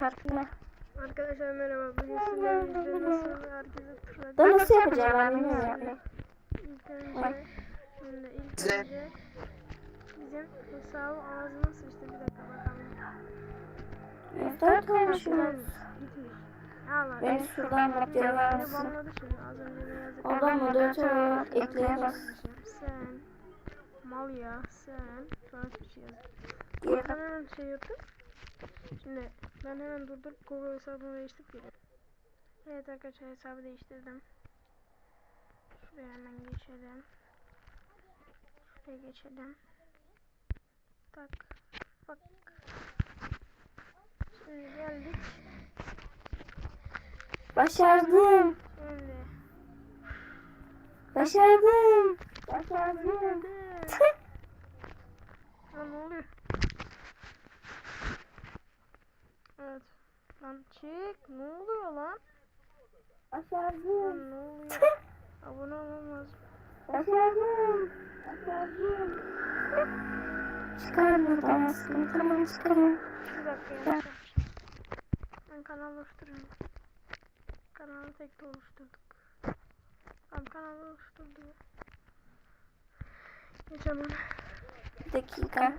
Farkında. Arkadaşlar merhaba. Bugün sizlerle nasıl herkese tura Da nasıl yapacağım ben bilmiyorum yapmayı. İlk önce, şimdi ilk önce bizim hesabı ağzına sıçtı. Bir dakika bakalım. Dört konuşuyoruz. Gitmiş. Allah. Beni şuradan ne yazık. Oradan moderatör olarak ekleye bas. Sen. Mal ya. Sen. Sonra bir şey yaz. Girdim. Ben hemen şey yaptım. Şimdi ben hemen durdurup Google hesabımı değiştirip geliyorum. Evet arkadaşlar hesabı değiştirdim. Şuraya hemen geçelim. Şuraya geçelim. Tak. Bak. Şimdi geldik. Başardım. Şimdi. Başardım. Başardım. Ya ne oluyor? Evet. Lan çık. Ne oluyor lan? Başardım. Lan ne oluyor? Abone olmam lazım. Başardım. Başardım. Çıkar buradan askını. Tamam çıkarım. Bir dakika yapmışım. Ben kanal oluşturuyorum. Kanalı tek oluşturduk. Tamam kanal oluşturdu. Geç hemen. Bir dakika.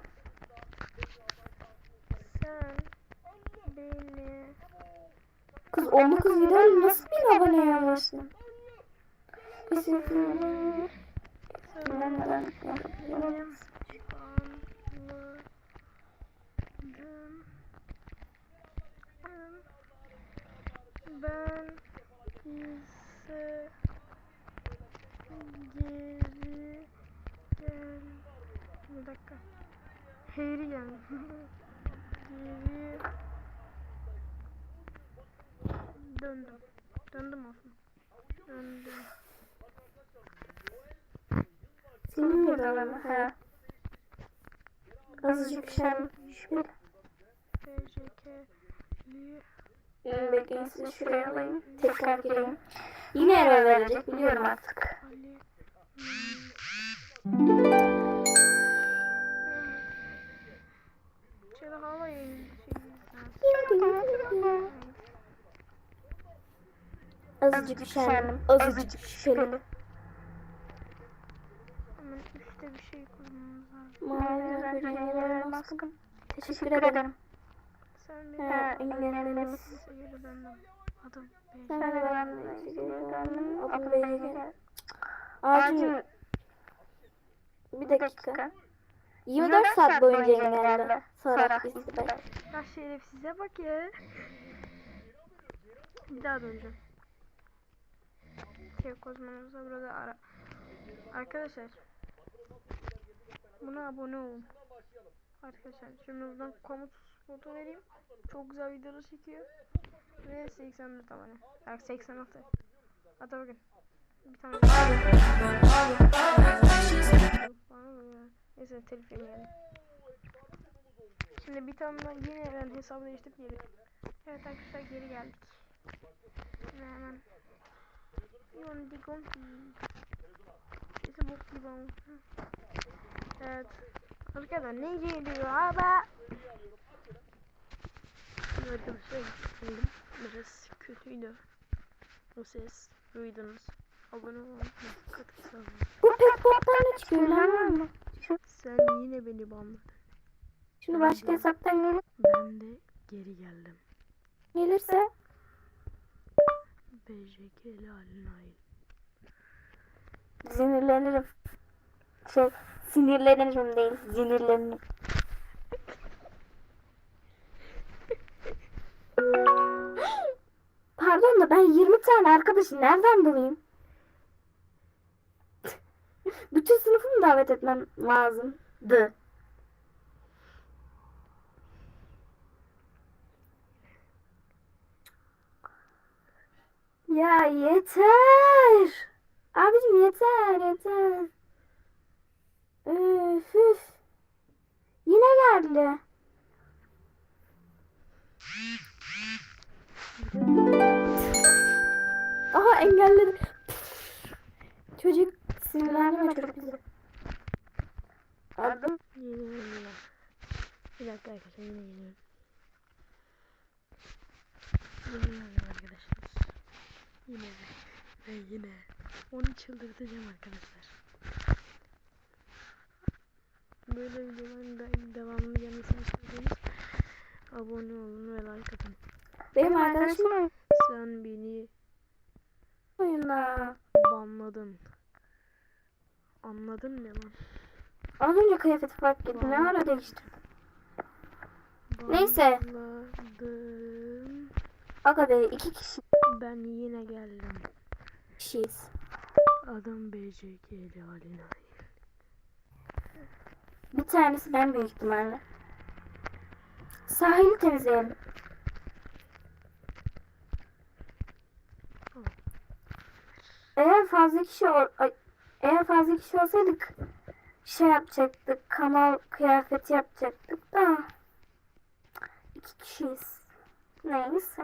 Sen Kız 19 video nasıl bir abone yapmışsın? Kesinlikle. Ben neden yapıyorum? Ben ise geri gel. Bir dakika. Heyri gel. geri döndüm. Döndüm aslında. Döndüm. Senin mi adamı? Ha. Azıcık. TCK Li- Ürün bekleyin şuraya alayım. Tekrar gireyim. Yine error verecek biliyorum artık. Azıcık üşendim. Azıcık şüpheli. Hemen üstte bir şey kurmamız lazım. Maviler bir rengiler maskım. Teşekkür ederim. Sen bir Ha, döndüm. Adım Sen de ben de. Adı Acil. Bir dakika. 24 saat boyunca engelle. Sonra bey. Ya şerefsize bak ya. Bir daha döneceğim. Şey kozmonumuza burada ara. Arkadaşlar. Buna abone olun. Arkadaşlar şimdi buradan komut spotu vereyim. Çok güzel videolar çekiyor. Ve 84 abone. Bak 86. Hatta bakın. Bir tane. Neyse telif yemeyelim. Şimdi bir tane yine ben hesabı değiştirip geliyorum. Evet arkadaşlar geri geldik. Ve hemen Yon digon İşte bok gibi olmuş. Evet. Arkadaşlar ne geliyor abi? Şimdi arkadaşlar gittim. Biraz kötüydü. O ses duydunuz. Abone olun. Katkı sağlayın. Bu pek bottan ne çıkıyor lan Sen yine beni banladın. şunu başka hesaptan gelir, Ben de geri geldim. gelirse BJK'li halin hain. sinirlenirim. Şey, sinirlenirim değil, sinirlenirim. Pardon da ben 20 tane arkadaşı nereden bulayım? Bütün sınıfımı davet etmem lazımdı. Ya yeter. Abicim yeter yeter. Üf üf. Yine geldi. Aha engelledi. Çocuk sinirlendi mi çok güzel. Yeni. Bir dakika arkadaşlar yine geliyorum. Yine ve yine. Onu çıldırtacağım arkadaşlar. Böyle videoların da devamlı gelmesini istiyorsanız abone olun ve like atın. Benim arkadaşım Sen beni oyunda. banladın. Anladın ne lan? Az önce kıyafeti fark ettim. Ne ara değişti? Neyse. Aga be iki kişi- Ben yine geldim. kişiyiz. Adam BCK'li haline. Bir tanesi ben büyük ihtimalle. Sahili temizleyelim. Eğer fazla kişi ol- eğer fazla kişi olsaydık şey yapacaktık. Kanal kıyafeti yapacaktık da iki kişiyiz. Neyse.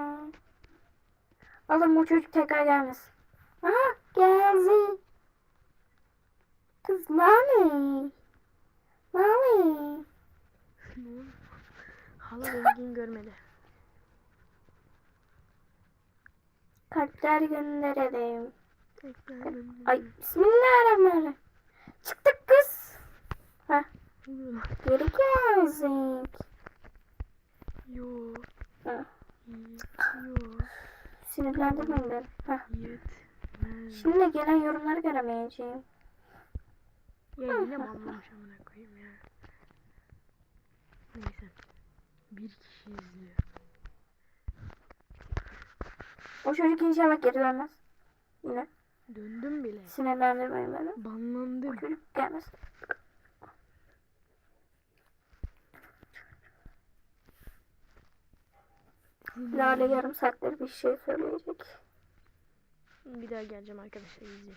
Alın bu çocuk tekrar gelmesin. Aha geldi. Kız. Ne oldu? Hala rengin görmedi. Kalpler gönderelim. Ay bismillahirrahmanirrahim. Çıktık kız. Heh, geri geldik. Yo. Heh, Yo. sinirlendirmeyin beni. Yetmez. Şimdi gelen yorumları göremeyeceğim. Ya yine anlamış amına koyayım ya. Neyse. Bir kişi izliyor. O çocuk inşallah geri dönmez. Yine Döndüm bile. sinirlendirmeyin beni. O Banlandım. çocuk gelmez. Lale yarım saattir bir şey söyleyecek. Bir daha geleceğim arkadaşlar izleyin.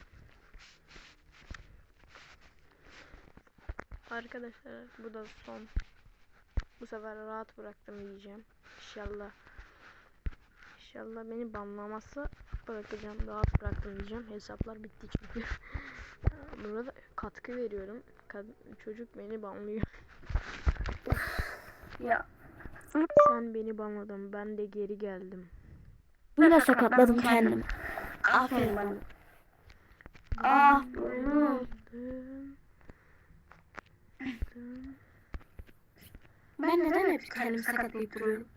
Arkadaşlar bu da son. Bu sefer rahat bıraktım diyeceğim. İnşallah. İnşallah beni banlamazsa bırakacağım. Rahat bıraktım diyeceğim. Hesaplar bitti çünkü. Burada katkı veriyorum. Kad- çocuk beni banlıyor. Ya. Sen beni banladın. Ben de geri geldim. Yine sakatladım kendimi. Aferin bana. Ah burnum. Ben neden hep kendimi sakatlayıp duruyorum?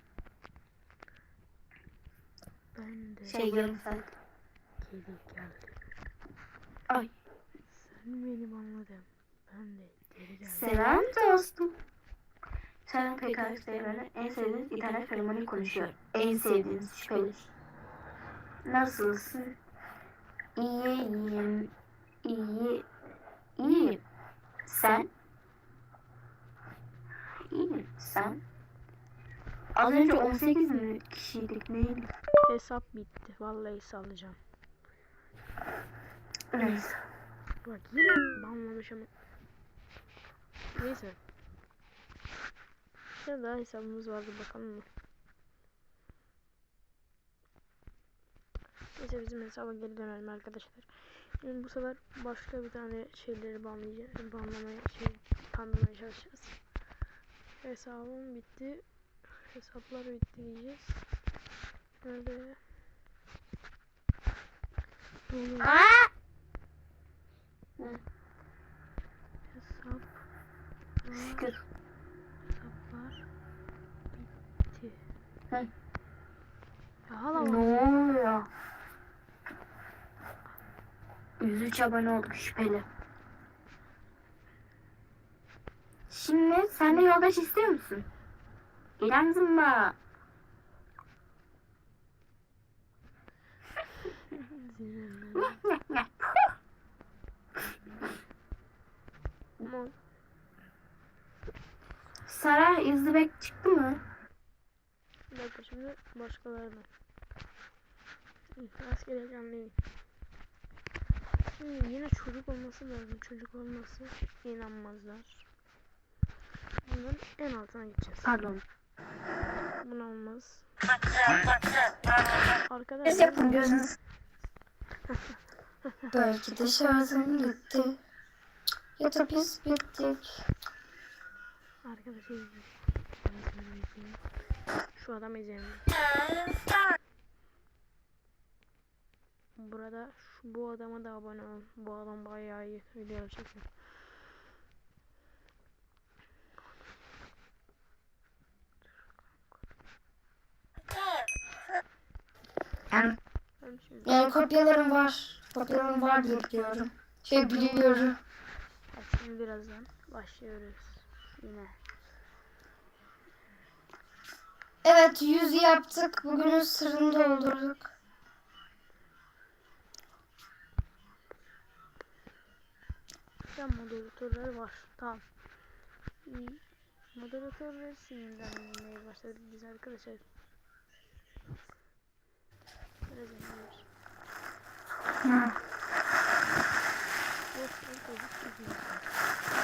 Ben de Şey yarım saat. geri geldim. Ay. Sen beni banladın. Ben de geri geldim. Selam dostum. Sen PKK devrini en sevdiğiniz internet fenomeni konuşuyor. En sevdiğiniz şüpheli. Nasılsın? İyiyim. İyi. İyiyim. Sen? İyiyim. Sen? Az önce 18 mi kişiydik neydi? Hesap bitti. Vallahi sallayacağım. Neyse. Bak yine banlamışım. Neyse. Ya daha hesabımız vardı bakalım mı? Neyse bizim hesaba geri dönelim arkadaşlar. Şimdi bu sefer başka bir tane şeyleri banlayacağız. Banlamaya şey kandırmaya çalışacağız. Hesabım bitti. Hesaplar bitti diyeceğiz. Nerede? Hesap Şükür. hesaplar bitti. Hı. Hala Ne oluyor? 103 abone olduk şüpheli. Şimdi sen de yoldaş istiyor musun? İrem zımba. Sara İzdibek çıktı mı? Bir dakika şimdi başkalarına. Rastgele canlıyım. Şimdi yine çocuk olması lazım. Çocuk olması inanmazlar. Bunların en altına gideceğiz. Pardon. Buna olmaz. Arkadaşlar yapın gözünüz. Belki de şarjım gitti. Ya da biz bittik. Arkadaşlar. Şu adam izleyin. burada şu, bu adama da abone olun. Bu adam bayağı iyi video çekiyor. Yani, yani kopyalarım var. Kopyalarım var diye biliyorum. Şey biliyorum. Şimdi birazdan başlıyoruz. Yine. Evet yüz yaptık. Bugünün sırrını doldurduk. Sen moderatörler var. Tamam. İyi. Moderatörler sinirlenmeye başladı biz arkadaşlar. Biraz iniyoruz. Boş ver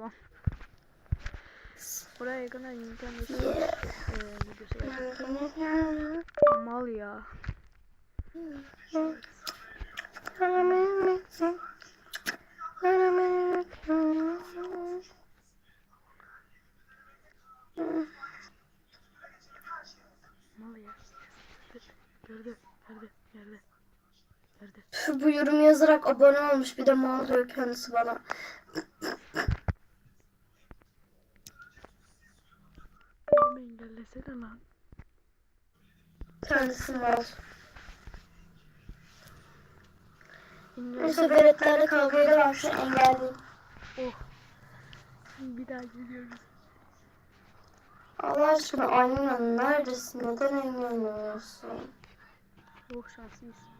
lan? Buraya Switch eee, videosu. Mal ya. Bu yorum yazarak abone olmuş. Bir de mal diyor kendisi bana. Oğlum engellesene lan. Kendisi mal. Neyse veletlerle kavga edemem. Şu engelleyeyim. Oh. Bir daha gidiyoruz. Allah aşkına Almina neredesin? Neden engellemiyorsun? Oh şanslıyız.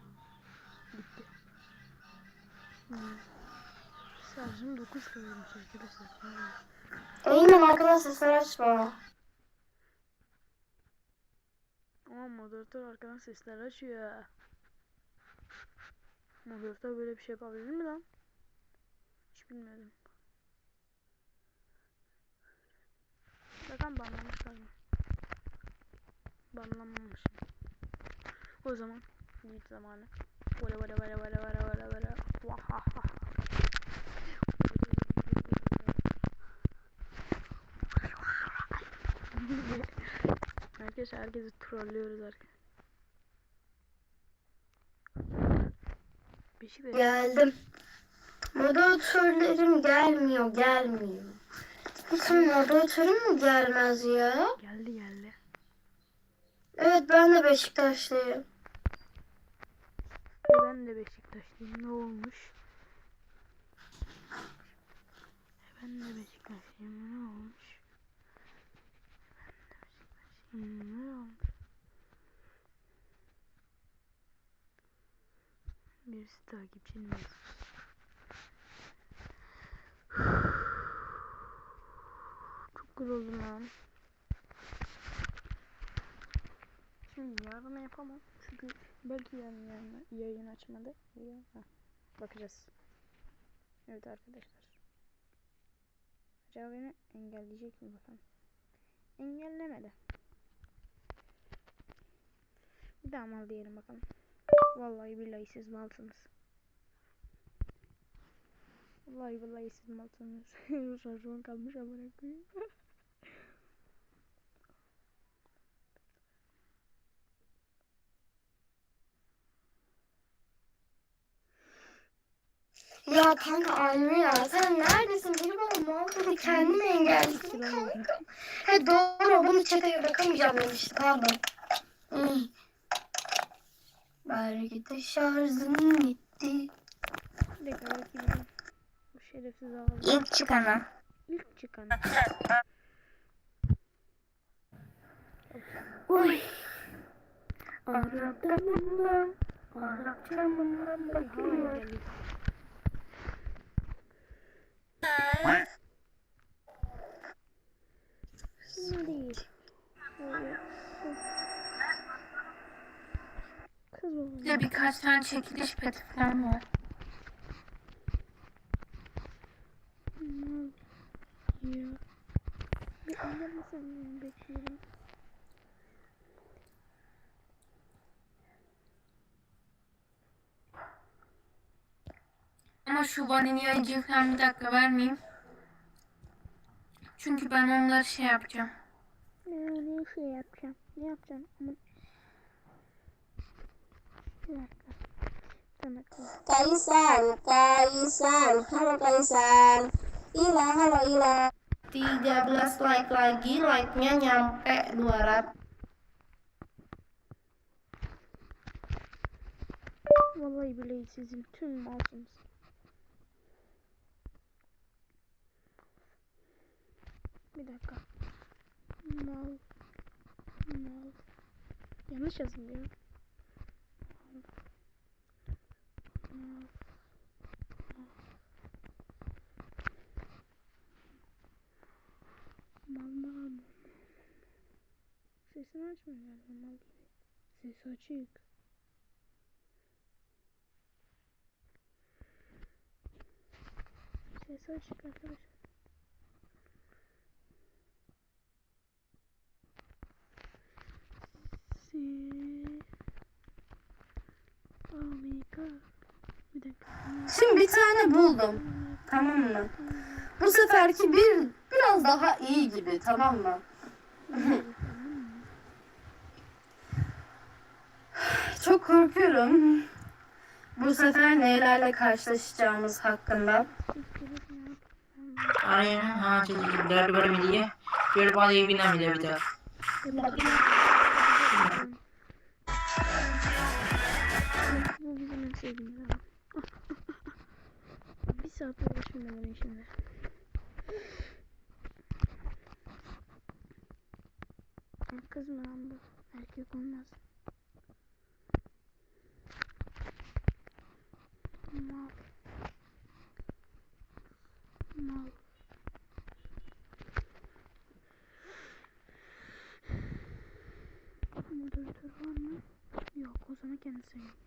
Şarjım 9 kalıyormuş arkadaşlar. Eymen arkadan sesler açma. Ama moderatör arkadan sesler açıyor. Moderatör böyle bir şey yapabilir mi lan? Hiç bilmiyordum. Bakalım banlamışlar mı? Banlanmamış. O zaman git zamanı. Vara vara vara vara vara vara vara. Vahaha. Arkadaşlar herkesi trollüyoruz arkadaşlar. Beşiktaş. Geldim. Moderatörlerim gelmiyor, gelmiyor. Bütün moderatörüm mü gelmez ya? Geldi geldi. Evet ben de Beşiktaşlıyım. Ben de Beşiktaşlıyım. Ne olmuş? Ben de Beşiktaşlıyım. Ne olmuş? Ben de Beşiktaşlıyım. Ne olmuş? Birisi takipçinin. Çok oldu lan. Şimdi yarın yapamam. Çünkü belki yarın yayın, yayın açmadı. Ha, bakacağız. Evet arkadaşlar. Acaba beni engelleyecek mi bakalım. Engellemedi. Bir daha mal diyelim bakalım. Vallahi billahi siz malsınız. Vallahi billahi siz malsınız. Şaşman kalmış amına koyayım. Ya kanka Almira sen neredesin? Bana mal dedi kendimi engelledim kanka. He doğru bunu çeteye bırakamayacağım demişti pardon. Belki de şarjım bitti. Bir dakika bakayım. Bu şerefsiz ağzı. İlk çıkana. İlk çıkan. Uy. Arap camından, Arap camından Hala bakıyor. geldi. Şöyle. Kız de birkaç tane çekiliş peti falan var. Şu vanilya falan bir dakika vermeyeyim. Çünkü ben onları şey yapacağım. Ne, ne şey yapacağım? Ne yapacağım? Ama... Bir dakika. Kaisan, Kaisan, halo Kaisan. Ila, halo Ila. 13 like lagi, like-nya nyampe 200. Vallahi billahi sizin tüm malsınız. Bir dakika. Mal. Mal. Yanlış yazılıyor. Mal. Mal mal mal. Sesini açmıyor galiba mal gibi. Sesi açık. Sesi açık arkadaşlar. Si Omega. Bir dakika. Şimdi bir tane buldum. Tamam mı? Bu seferki bir biraz daha iyi gibi tamam mı? Çok korkuyorum. Bu sefer nelerle karşılaşacağımız hakkında. Aynen hakim derbi bölümüne bir balayı binemedi bir de. Bizim sevdiğimiz saat uğraşım ben onun şimdi. Kız mı lan bu? Erkek olmaz. Mal. Mal. Moderatör var mı? Yok o zaman kendisi yok.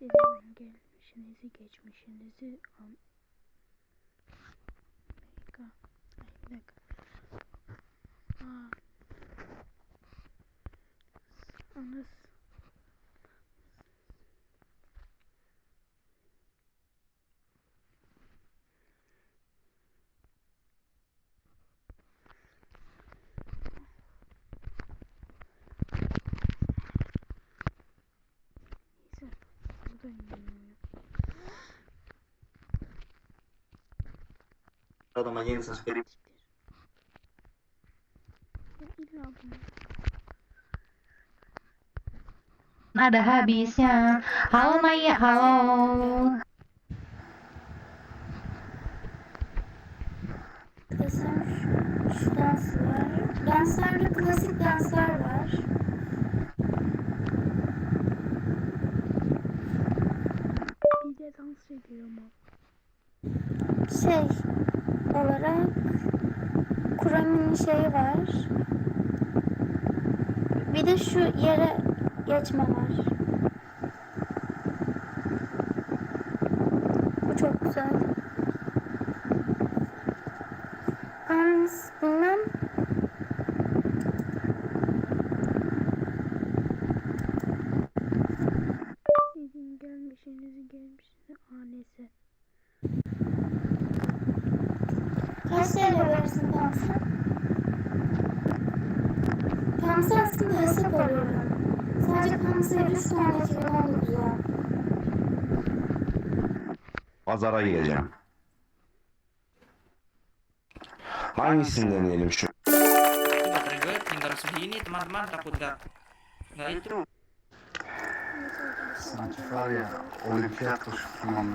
Sizin gelmişinizi geçmişinizi an... Amerika. Ay bir dakika. Aa. Anas. Neyse. Buradayım. Adama yeni ses vereyim. Ada habisnya. Halo Maya, halo. Desem şu, şu dans var. Danslarda klasik danslar var. Bir de dans ediyor ama. Şey olarak Kur'an'ın şeyi var. Bir de şu yere geçme var. Bu çok güzel. Yalnız bilmem Sizin gelmişinizi gelmişinizi anesi. Kaç TL verirsin dansa? Dansa aslında hesap alıyorum. Sadece Kamsa'ya 3 tane 2019'a. Pazara gireceğim. Hangisini deneyelim şu? Tinggal segini teman-teman takut gak nggak itu. Sanki var ya olimpiyat koşusu ben